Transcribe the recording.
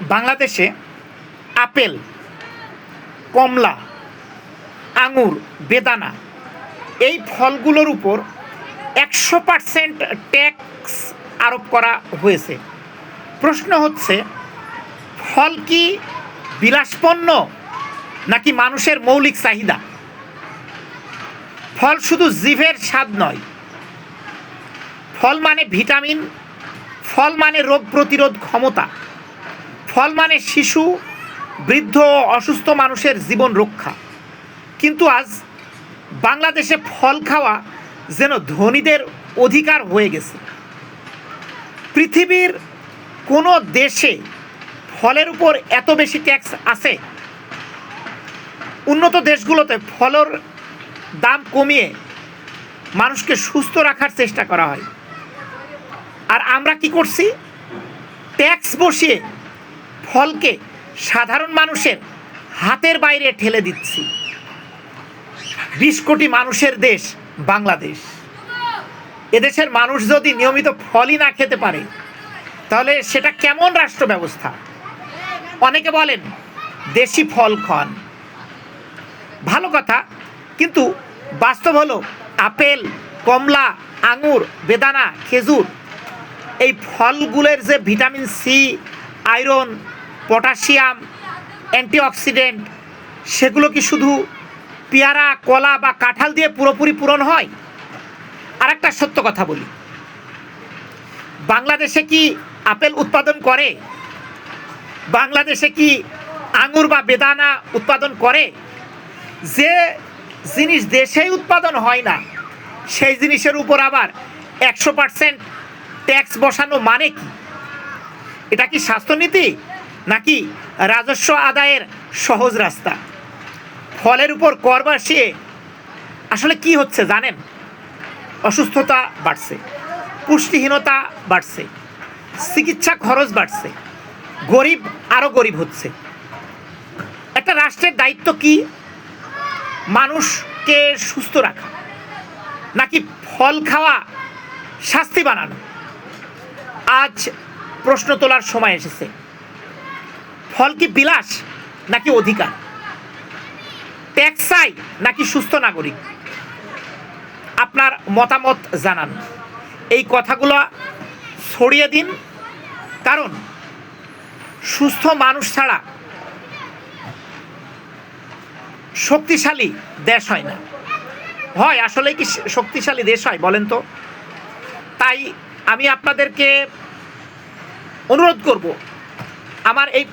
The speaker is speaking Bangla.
বাংলাদেশে আপেল, কমলা, আঙুর, বেদানা এই ফলগুলোর উপর একশো পার্সেন্ট ট্যাক্স আরোপ করা হয়েছে। প্রশ্ন হচ্ছে, ফল কি বিলাসপণ্য নাকি মানুষের মৌলিক চাহিদা? ফল শুধু জিভের স্বাদ নয়। ফল মানে ভিটামিন, ফল মানে রোগ প্রতিরোধ ক্ষমতা। ফল মানে শিশু, বৃদ্ধ ও অসুস্থ মানুষের জীবন রক্ষা। কিন্তু আজ বাংলাদেশে ফল খাওয়া যেন ধনীদের অধিকার হয়ে গেছে। পৃথিবীর কোনো দেশে ফলের উপর এত বেশি ট্যাক্স আছে? উন্নত দেশগুলোতে ফলের দাম কমিয়ে মানুষকে সুস্থ রাখার চেষ্টা করা হয়। আর আমরা কি করছি? ট্যাক্স বসিয়ে ফলকে সাধারণ মানুষের হাতের বাইরে ঠেলে দিচ্ছি। বিশ কোটি মানুষের দেশ বাংলাদেশ। এদেশের মানুষ যদি নিয়মিত ফলই না খেতে পারে, তাহলে সেটা কেমন রাষ্ট্র ব্যবস্থা অনেকে বলেন, দেশি ফল খান। ভালো কথা, কিন্তু বাস্তব হলো আপেল, কমলা, আঙুর, বেদানা, খেজুর, এই ফলগুলোর যে vitamin C, iron potassium, antioxidant, সেগুলো কি শুধু পেয়ারা, কলা বা কাঁঠাল দিয়ে পুরোপুরি পূরণ হয়? আর একটা সত্য কথা বলি। বাংলাদেশে কি আপেল উৎপাদন করে? বাংলাদেশে কি আঙুর বা বেদানা উৎপাদন করে? যে জিনিস দেশেই উৎপাদন হয় না, সেই জিনিসের উপর আবার একশো পার্সেন্ট ট্যাক্স বসানো মানে কি? এটা কি স্বাস্থ্যনীতি? নাকি রাজস্ব আদায়ের সহজ রাস্তা? ফলের উপর কর বসিয়ে আসলে কি হচ্ছে জানেন? অসুস্থতা বাড়ছে, পুষ্টিহীনতা বাড়ছে, চিকিৎসা খরচ বাড়ছে, গরিব আরও গরিব হচ্ছে। একটা রাষ্ট্রের দায়িত্ব কি? মানুষকে সুস্থ রাখা, নাকি ফল খাওয়া, শাস্তি বানানো? আজ প্রশ্ন তোলার সময় এসেছে। ফল কি বিলাস নাকি অধিকার? ট্যাক্সাই নাকি সুস্থ নাগরিক? আপনার মতামত জানান। এই কথাগুলো ছড়িয়ে দিন। কারণ সুস্থ মানুষ ছাড়া শক্তিশালী দেশ হয় না। হয় আসলে কি শক্তিশালী দেশ হয় বলেন তো? তাই আমি আপনাদেরকে অনুরোধ করব, আমার এই